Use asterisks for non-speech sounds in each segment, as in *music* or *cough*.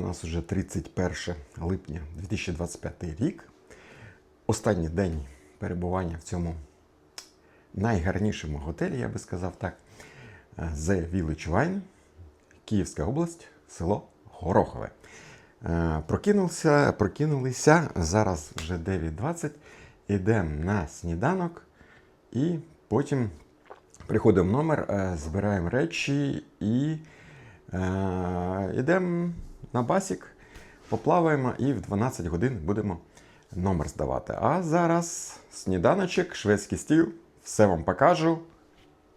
у нас вже 31 липня 2025 рік. Останній день перебування в цьому найгарнішому готелі, я би сказав так. The Village Wine, Київська область, село Горохове. Е, Прокинувся, прокинулися, зараз вже 9.20. Йдемо на сніданок і потім приходимо в номер, е, збираємо речі і е, йдемо на басік, поплаваємо і в 12 годин будемо номер здавати. А зараз сніданочок, шведський стіл, все вам покажу.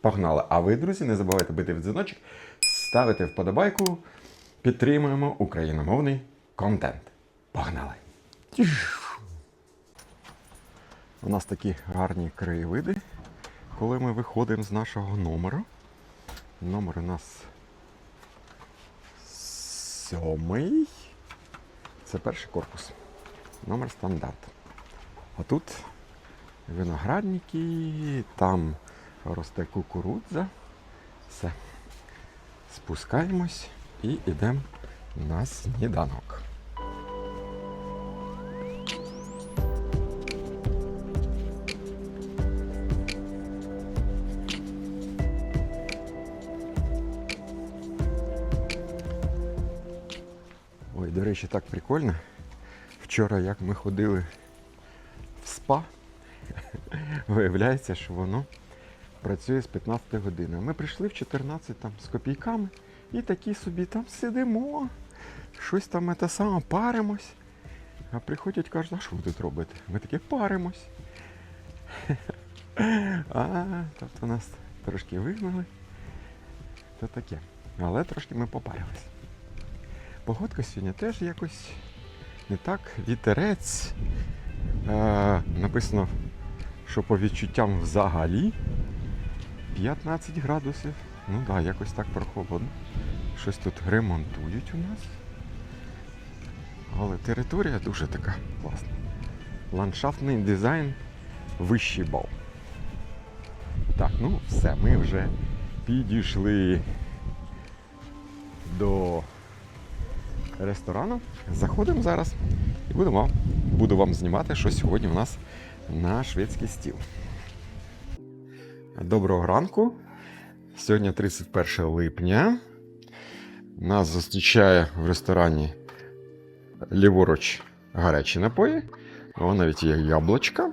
Погнали! А ви, друзі, не забувайте бити в дзвіночок, ставити вподобайку, підтримуємо україномовний контент. Погнали! У нас такі гарні краєвиди, коли ми виходимо з нашого номеру. Номер у нас сьомий. Це перший корпус. Номер стандарт. А тут виноградники, там росте кукурудза. Все. Спускаємось і йдемо на сніданок. Речі, так прикольно. Вчора, як ми ходили в спа, *laughs* виявляється, що воно працює з 15 години. Ми прийшли в 14 там, з копійками і такі собі там сидимо, щось там те саме паримось. А приходять кажуть, а що ви тут робите? Ми такі паримось. *laughs* А, тобто нас трошки вигнали. То таке. Але трошки ми попарились. Погодка сьогодні теж якось не так. Вітерець. Е, написано, що по відчуттям взагалі 15 градусів. Ну так, да, якось так прохолодно. Щось тут ремонтують у нас. Але територія дуже така класна. Ландшафтний дизайн вищий бал. Так, ну все, ми вже підійшли до ресторану. Заходимо зараз і будемо, буду вам знімати, що сьогодні у нас на шведський стіл. Доброго ранку. Сьогодні 31 липня. Нас зустрічає в ресторані ліворуч гарячі напої. О, навіть є яблучка.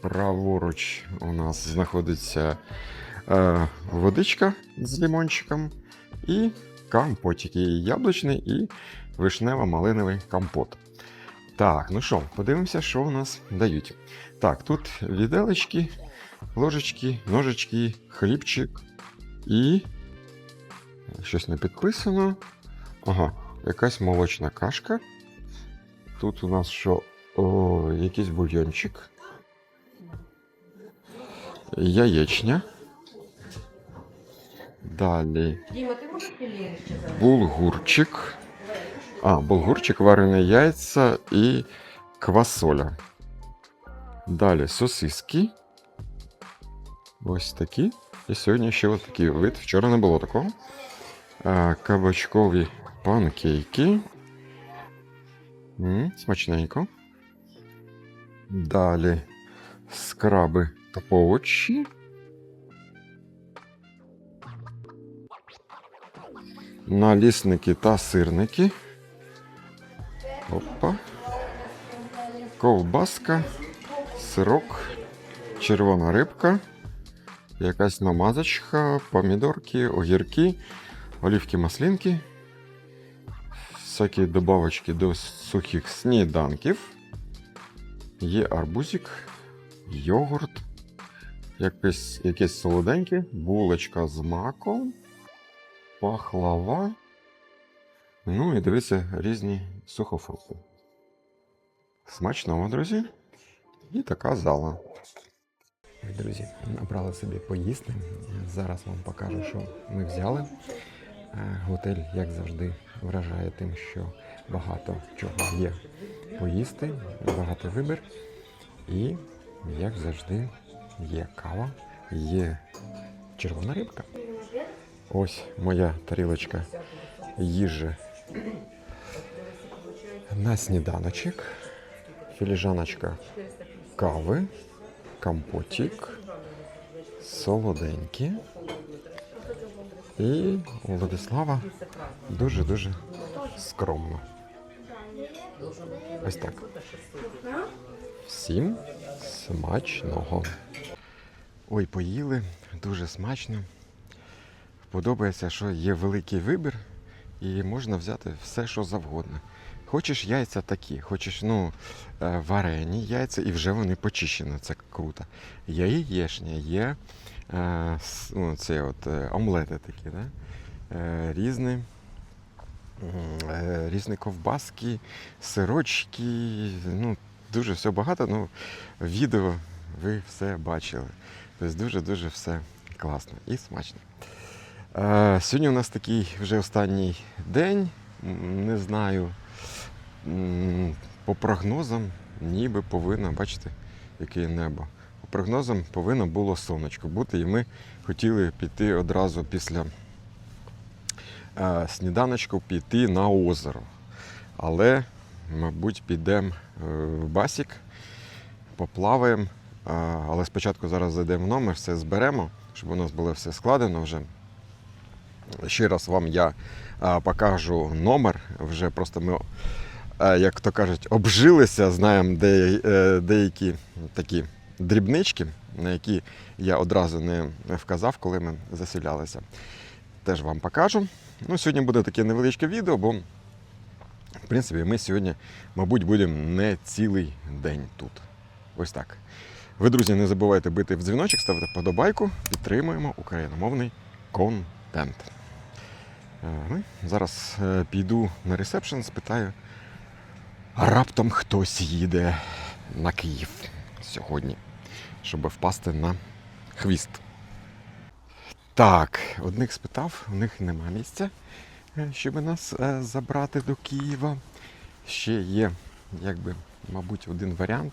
Праворуч у нас знаходиться е, водичка з лимончиком і компотики. Яблучний і вишнево-малиновий компот. Так, ну що, подивимося, що у нас дають. Так, тут віделечки, ложечки, ножички, хлібчик і. Щось не підписано. Ага, якась молочна кашка. Тут у нас що? О, якийсь бульйончик. Яєчня. Далі булгурчик. А, булгурчик, варені яйця і квасоля. Далі сосиски. Ось такі. І сьогодні ще ось такий вид. Вчора не було такого. А, кабачкові панкейки. М, смачненько. Далі скраби та овочі. Налісники та сирники. Опа. Ковбаска, сирок, червона рибка, якась намазочка, помідорки, огірки, олівки маслинки, всякі добавочки до сухих сніданків. Є арбузик, йогурт, якесь, якесь солоденьке, булочка з маком, пахлава. Ну і дивіться різні сухофрукти. Смачного, друзі. І така зала. Друзі, набрали собі поїсти. Зараз вам покажу, що ми взяли. Е, Готель, як завжди, вражає тим, що багато чого є поїсти, багато вибір. І, як завжди, є кава, є червона рибка. Ось моя тарілочка їжі на сніданочок, філіжаночка кави, компотик, солоденькі. І у Владислава дуже-дуже скромно. Ось так. Всім смачного. Ой, поїли, дуже смачно. Подобається, що є великий вибір і можна взяти все, що завгодно. Хочеш яйця такі, хочеш ну, е, варені яйця, і вже вони почищені, це круто. Є яєшня, є е, ну, це от, е, омлети такі, да? різні, різні ковбаски, сирочки, ну, дуже все багато. Ну, відео ви все бачили. Тобто дуже-дуже все класно і смачно. Е, сьогодні у нас такий вже останній день. Не знаю. По прогнозам, ніби повинно, бачите, яке небо. По прогнозам повинно було сонечко бути, і ми хотіли піти одразу після е, сніданочку піти на озеро. Але, мабуть, підемо е, в басік, поплаваємо. Але спочатку зараз зайдемо в номер, все зберемо, щоб у нас було все складено вже. Ще раз вам я покажу номер. Вже просто ми, як то кажуть, обжилися, знаємо де, е, деякі такі дрібнички, на які я одразу не вказав, коли ми заселялися. Теж вам покажу. Ну, сьогодні буде таке невеличке відео, бо в принципі ми сьогодні, мабуть, будемо не цілий день тут. Ось так. Ви, друзі, не забувайте бити в дзвіночок, ставити вподобайку, підтримуємо україномовний контент. Е, ну, зараз е, піду на ресепшн, спитаю, а раптом хтось їде на Київ сьогодні, щоб впасти на хвіст. Так, одних спитав, у них нема місця, е, щоб нас забрати до Києва. Ще є, якби, мабуть, один варіант,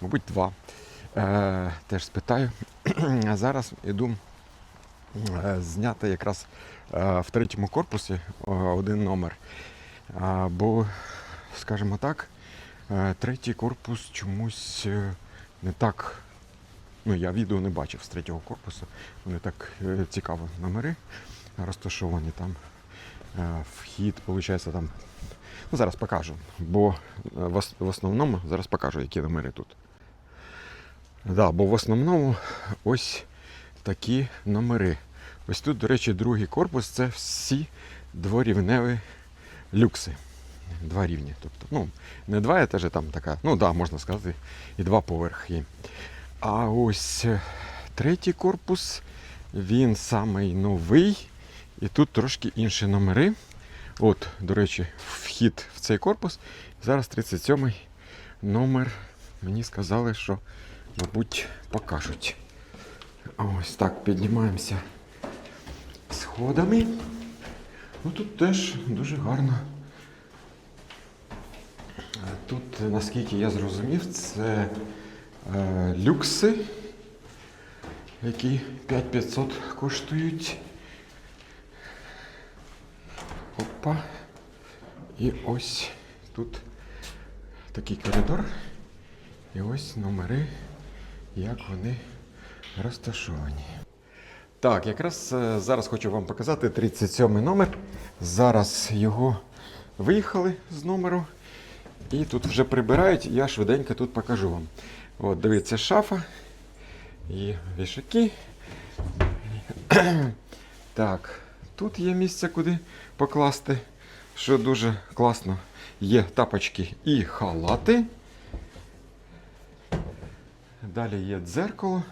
мабуть, два. Теж спитаю. *clears throat* А зараз іду зняти якраз в третьому корпусі е, один номер. Бо, скажімо так, е, третій корпус чомусь е, не так. Ну, я відео не бачив з третього корпусу. Вони так е, цікаво номери розташовані там. Е, Вхід, виходить, там. Ну, зараз покажу. Бо е, в основному зараз покажу, які номери тут. Да, бо в основному ось такі номери. Ось тут, до речі, другий корпус це всі дворівневі люкси. Два рівні. Тобто, ну, не два етажі, там така, ну да, можна сказати, і два поверхи. А ось е, третій корпус, він самий новий. І тут трошки інші номери. От, до речі, вхід в цей корпус. Зараз 37-й номер. Мені сказали, що, мабуть, покажуть. Ось так піднімаємося сходами. Ну тут теж дуже гарно. Е, Тут, наскільки я зрозумів, це е, люкси, які 5500 коштують. Опа. І ось тут такий коридор. І ось номери, як вони розташовані. Так, якраз е, зараз хочу вам показати 37 номер. Зараз його виїхали з номеру. І тут вже прибирають, я швиденько тут покажу вам. От, дивіться, шафа і вішаки. *clears throat* Так, тут є місце, куди покласти, що дуже класно. Є тапочки і халати. Далі є дзеркало,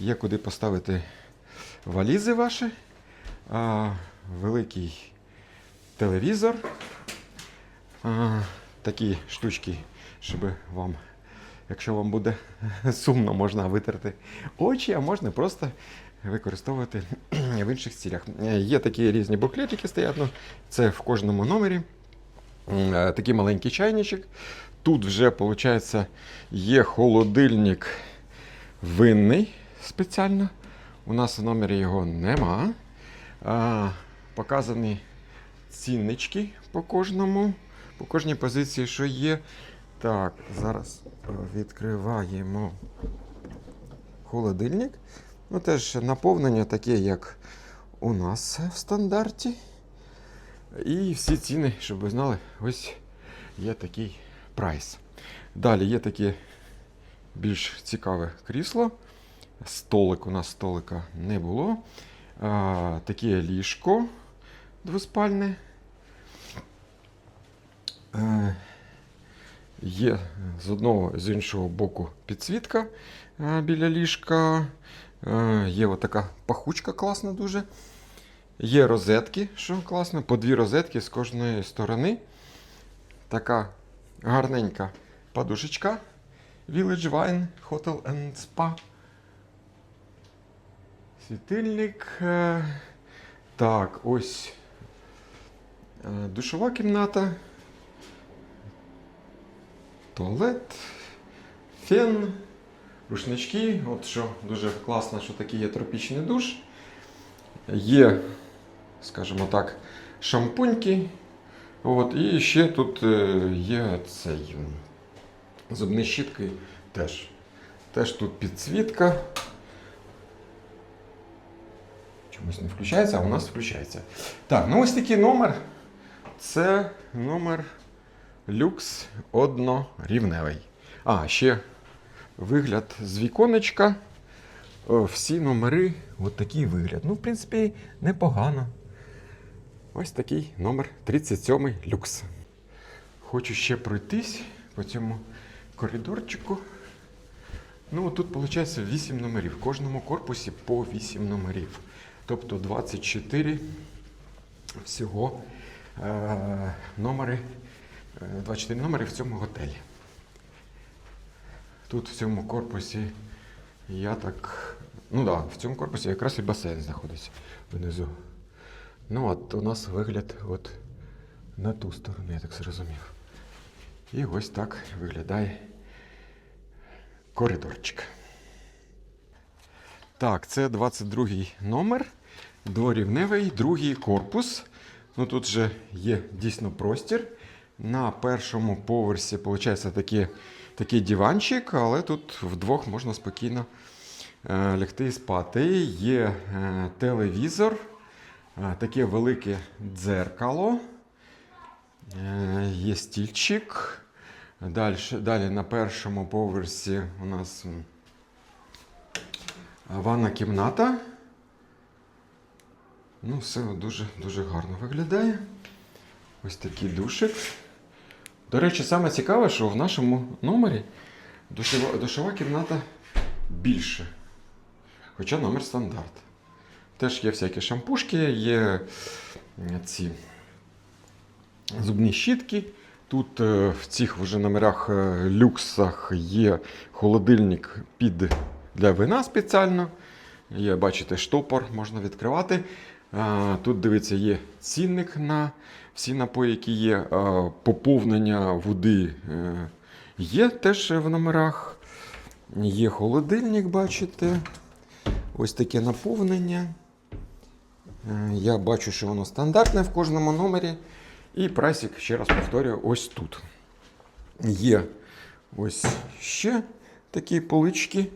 є куди поставити валізи ваші, а, великий телевізор, а, такі штучки, щоб вам, якщо вам буде *laughs* сумно, можна витерти очі, а можна просто використовувати *clears throat* в інших цілях. Е, Є такі різні буклетики стоять, ну, це в кожному номері. Е, Такий маленький чайничок. Тут вже, виходить, є холодильник винний спеціально. У нас в номері його нема. а, показані ціннички по кожному, по кожній позиції, що є. Так, зараз е, відкриваємо холодильник. Ну, теж наповнення таке, як у нас в стандарті. І всі ціни, щоб ви знали, ось є такий прайс. Далі є таке більш цікаве крісло. Столик у нас столика не було. А, таке ліжко двоспальне. Е, Є з одного з іншого боку підсвітка е, біля ліжка. Е, Є отака пахучка класна дуже. Є розетки, що класно, по дві розетки з кожної сторони. Така гарненька подушечка. Village Wine Hotel and Spa. Світильник. е, Так, ось е, душова кімната. Туалет, фен, рушнички. От що дуже класно, що такий є тропічний душ. Є, скажімо так, шампуньки. От, і ще тут е, є цей зубні щітки теж. Теж тут підсвітка. Чомусь не включається, а у нас включається. Так, ну ось такий номер. Це номер люкс однорівневий. А, ще вигляд з віконечка. Всі номери, от такий вигляд. Ну, в принципі, непогано. Ось такий номер 37 люкс. Хочу ще пройтись по цьому коридорчику. Ну, тут виходить 8 номерів. В кожному корпусі по 8 номерів. Тобто 24 всього е- номери, е, 24 номери в цьому готелі. Тут в цьому корпусі я так. Ну так, да, в цьому корпусі якраз і басейн знаходиться внизу. Ну, от у нас вигляд от на ту сторону, я так зрозумів. І ось так виглядає коридорчик. Так, це 22 номер, дворівневий, другий корпус. Ну тут же є дійсно простір. На першому поверсі, виходить, такий, такий диванчик, але тут вдвох можна спокійно е, лягти і спати. Є е, телевізор, е, таке велике дзеркало, є стільчик. Далі, далі на першому поверсі у нас ванна кімната. Ну, все дуже, дуже гарно виглядає. Ось такий душик. До речі, саме цікаве, що в нашому номері душова, душова кімната більше. Хоча номер стандарт. Теж є всякі шампушки, є ці зубні щітки. Тут е, в цих вже номерах е, люксах є холодильник під для вина спеціально. Є, бачите, штопор можна відкривати. Тут, дивіться, є цінник на всі напої, які є. Поповнення води е, є теж в номерах. Є холодильник, бачите. Ось таке наповнення. Е, Я бачу, що воно стандартне в кожному номері. І прайсик, ще раз повторюю, ось тут. Є ось ще такі полички.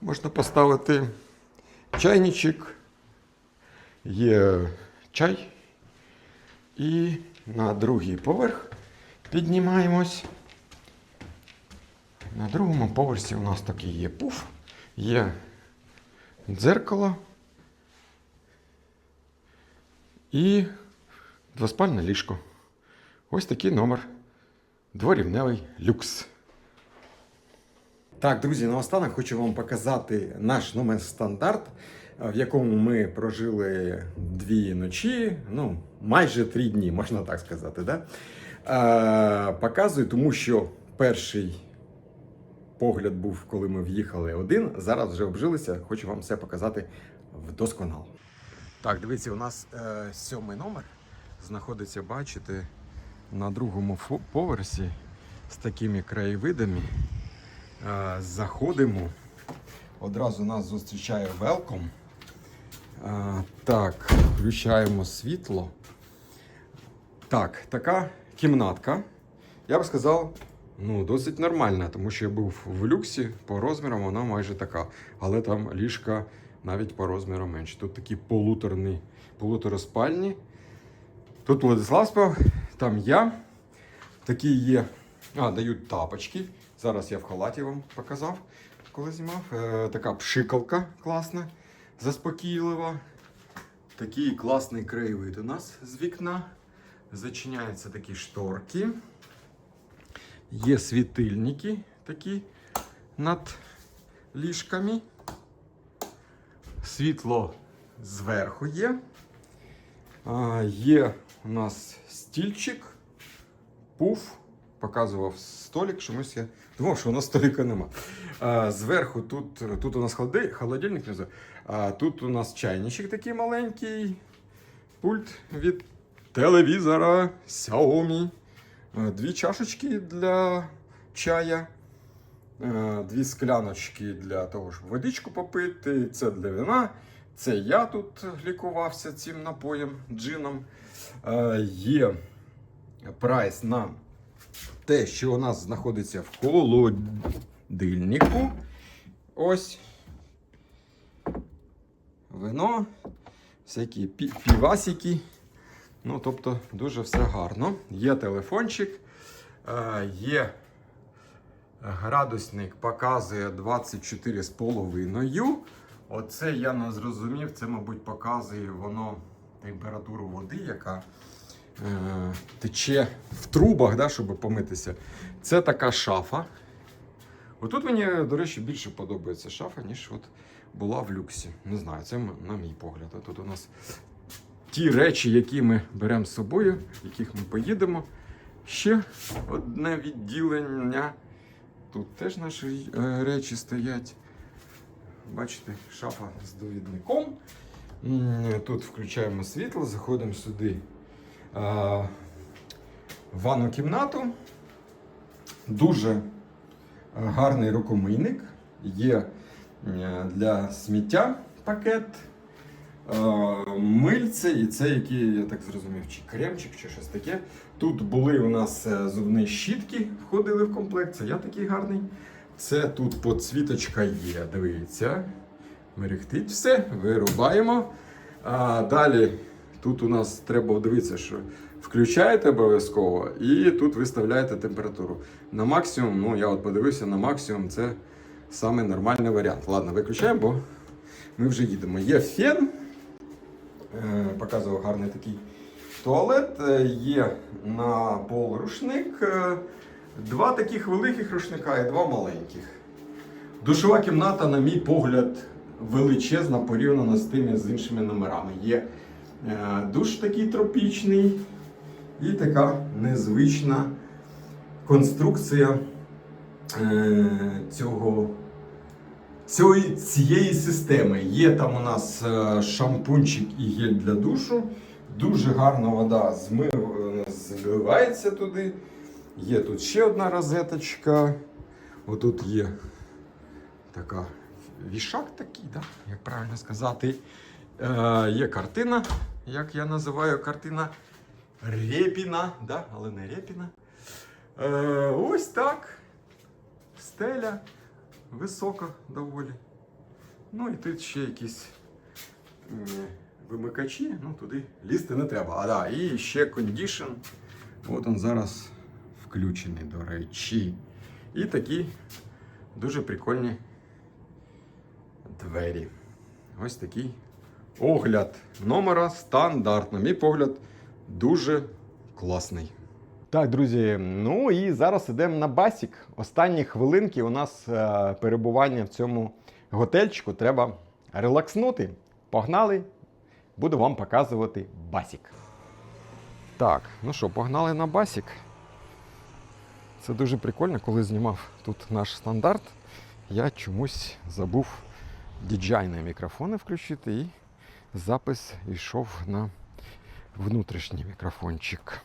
Можна поставити чайничок, є чай. І на другий поверх піднімаємось. На другому поверсі у нас такий є пуф, є дзеркало і двоспальне ліжко. Ось такий номер. Дворівневий люкс. Так, друзі, наостанок хочу вам показати наш номер стандарт, в якому ми прожили дві ночі, ну, майже три дні, можна так сказати. Да? Е, показую, тому що перший погляд був, коли ми в'їхали один. Зараз вже обжилися. Хочу вам все показати вдосконало. Так, дивіться, у нас е, сьомий номер знаходиться, бачите, на другому поверсі з такими краєвидами. Е, заходимо. Одразу нас зустрічає велком. Так, включаємо світло. Так, така кімнатка. Я б сказав, ну, досить нормальна, тому що я був в люксі, по розмірам вона майже така. Але там ліжка навіть по розміру менше. Тут такі полуторні, полутороспальні. Тут Владислав спав, там я. Такі є. А, дають тапочки. Зараз я в халаті вам показав, коли знімав. Е, така пшикалка класна, заспокійлива. Такий класний краєвид у нас з вікна. Зачиняються такі шторки. Є світильники такі над ліжками. Світло зверху є. А, є у нас стільчик, пуф. Показував столик, чомусь я думав, що у нас столика нема. А, зверху тут, тут у нас холодильник а тут у нас чайничок такий маленький, пульт від телевізора Xiaomi. Дві чашечки для чая, дві скляночки для того, щоб водичку попити. Це для вина. Це я тут лікувався цим напоєм, джином. Є прайс на те, що у нас знаходиться в холодильнику. Ось. Вино, всякі півасики. Ну, тобто, дуже все гарно. Є телефончик, е, є градусник, показує 24,5. Оце я не зрозумів. Це, мабуть, показує воно температуру води, яка тече в трубах, да, щоб помитися. Це така шафа. Отут мені, до речі, більше подобається шафа, ніж от була в люксі. Не знаю, це на мій погляд. Тут у нас ті речі, які ми беремо з собою, яких ми поїдемо. Ще одне відділення. Тут теж наші е, речі стоять. Бачите, шафа з довідником. Тут включаємо світло, заходимо сюди е, ванну кімнату. Дуже е, гарний рукомийник. Є е, для сміття пакет. Е, Мильце, і це який, я так зрозумів, чи кремчик, чи щось таке. Тут були у нас е, зубні щітки, входили в комплект. Це я такий гарний. Це тут подсвіточка є, дивіться. Мерехтить все, вирубаємо. А далі тут у нас треба дивитися, що включаєте обов'язково і тут виставляєте температуру. На максимум, ну я от подивився, на максимум це саме нормальний варіант. Ладно, виключаємо, бо ми вже їдемо. Є фен, е, показував гарний такий туалет, е, є на пол рушник. е, Два таких великих рушника і два маленьких. Душова кімната, на мій погляд, величезна порівняно з тими з іншими номерами. Є душ такий тропічний і така незвична конструкція е, цього, цієї, системи. Є там у нас е, шампунчик і гель для душу. Дуже гарна вода змив, е, зливається туди. Є тут ще одна розеточка. Отут є така вішак такий, да? як правильно сказати. Е, є картина, як я називаю картина Репіна, да? але не Репіна. Е, ось так. Стеля висока доволі. Ну і тут ще якісь вимикачі, ну туди лізти не треба. А да, і ще кондішн. От він зараз включений, до речі. І такі дуже прикольні двері. Ось такий огляд номера стандарт. На мій погляд, дуже класний. Так, друзі, ну і зараз йдемо на басік. Останні хвилинки у нас е, перебування в цьому готельчику. Треба релакснути. Погнали, буду вам показувати басік. Так, ну що, погнали на басік. Це дуже прикольно, коли знімав тут наш стандарт. Я чомусь забув DJI мікрофони включити і запис йшов на внутрішній мікрофончик.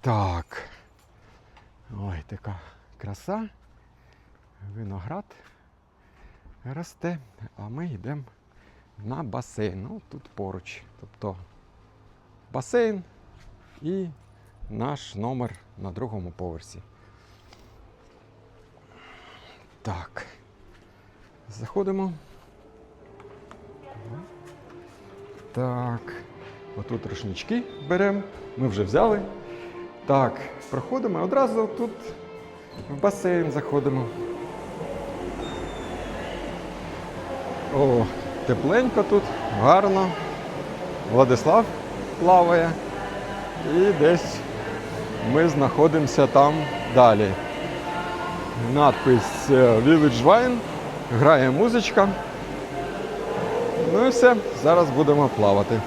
Так. Ой, така краса. Виноград росте, а ми йдемо на басейн. Ну, тут поруч. Тобто басейн і наш номер на другому поверсі. Так. Заходимо. Так. Отут рушнички беремо. Ми вже взяли. Так, проходимо одразу тут в басейн заходимо. О, тепленько тут, гарно. Владислав плаває. І десь ми знаходимося там далі. Надпис е, Village Wine, грає музичка. Ну і все, зараз будемо плавати.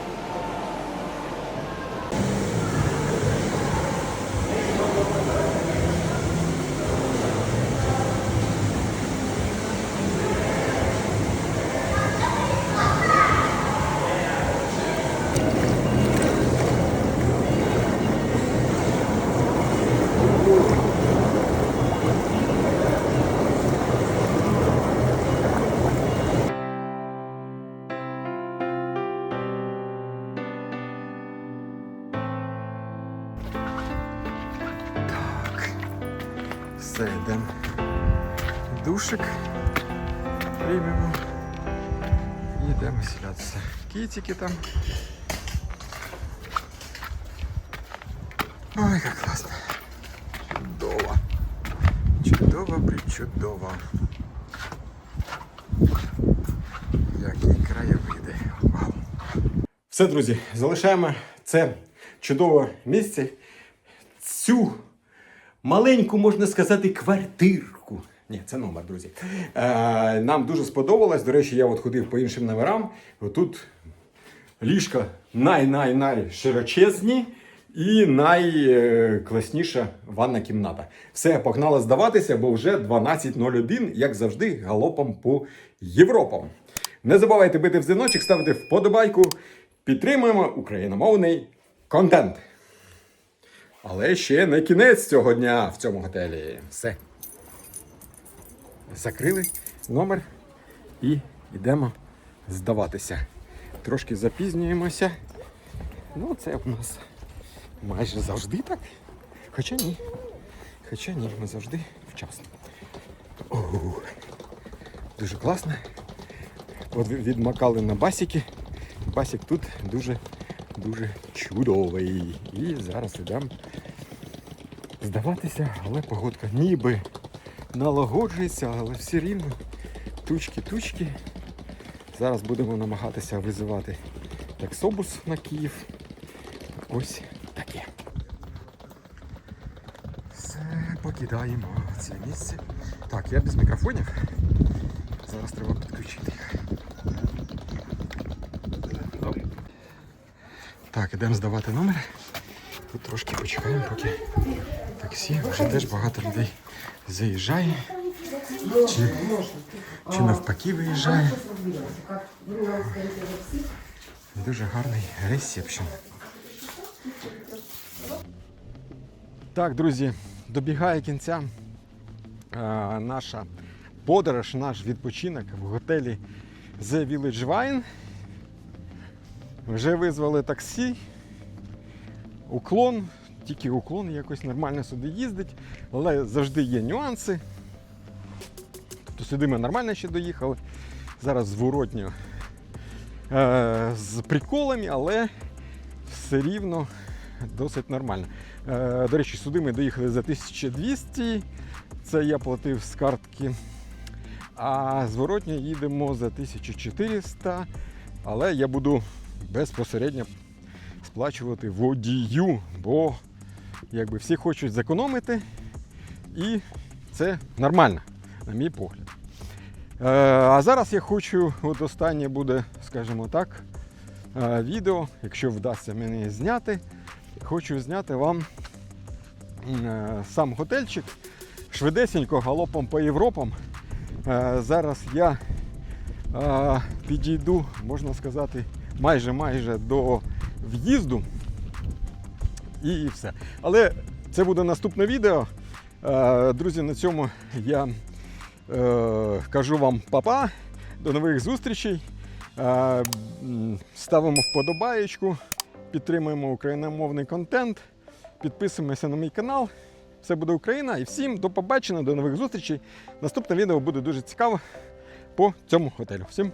Ой, як класно. Чудово. Чудово, причудово. Які краєвиди. Все, друзі, залишаємо це чудове місце. Цю маленьку, можна сказати, квартирку. Ні, це номер, друзі. Е, нам дуже сподобалось. До речі, я от ходив по іншим номерам. Тут ліжка най-най-най широчезні і найкласніша ванна кімната. Все, погнала здаватися, бо вже 12.01, як завжди, галопом по Європам. Не забувайте бити в дзвіночок, ставити вподобайку. Підтримуємо україномовний контент. Але ще не кінець цього дня в цьому готелі. Все. Закрили номер і йдемо здаватися. Трошки запізнюємося. Ну, це в нас майже завжди так. Хоча ні. Хоча ні, ми завжди вчасно. Оу. Дуже класно. От відмакали на басіки. Басік тут дуже дуже чудовий. І зараз йдемо здаватися, але погодка ніби налагоджується, але все рівно тучки-тучки. Зараз будемо намагатися визивати таксобус на Київ. Ось таке. Все, покидаємо це місце. Так, я без мікрофонів. Зараз треба підключити. Так, ідемо здавати номер. Тут трошки почекаємо, поки таксі. Вже теж багато людей заїжджає. Чи, чи навпаки виїжджає. Дуже гарний ресепшн. Так, друзі, добігає кінця е, наша подорож, наш відпочинок в готелі The Village Wine. Вже визвали таксі. Уклон, тільки уклон якось нормально сюди їздить, але завжди є нюанси. Тобто сюди ми нормально ще доїхали. Зараз зворотньо е, з приколами, але все рівно *laughs* досить нормально. Е, до речі, сюди ми доїхали за 1200. Це я платив з картки. А зворотньо їдемо за 1400. Але я буду безпосередньо сплачувати водію, бо якби всі хочуть зекономити, і це нормально, на мій погляд. Е, а зараз я хочу, от останнє буде, скажімо так, е, відео, якщо вдасться мені зняти, хочу зняти вам е, сам готельчик швидесенько галопом по Європам. Е, зараз я е, підійду, можна сказати, майже майже до в'їзду. І все. Але це буде наступне відео. Друзі, на цьому я кажу вам папа. До нових зустрічей. Ставимо вподобаєчку, підтримуємо україномовний контент, підписуємося на мій канал. Все буде Україна. І всім до побачення, до нових зустрічей. Наступне відео буде дуже цікаво по цьому готелю. Всім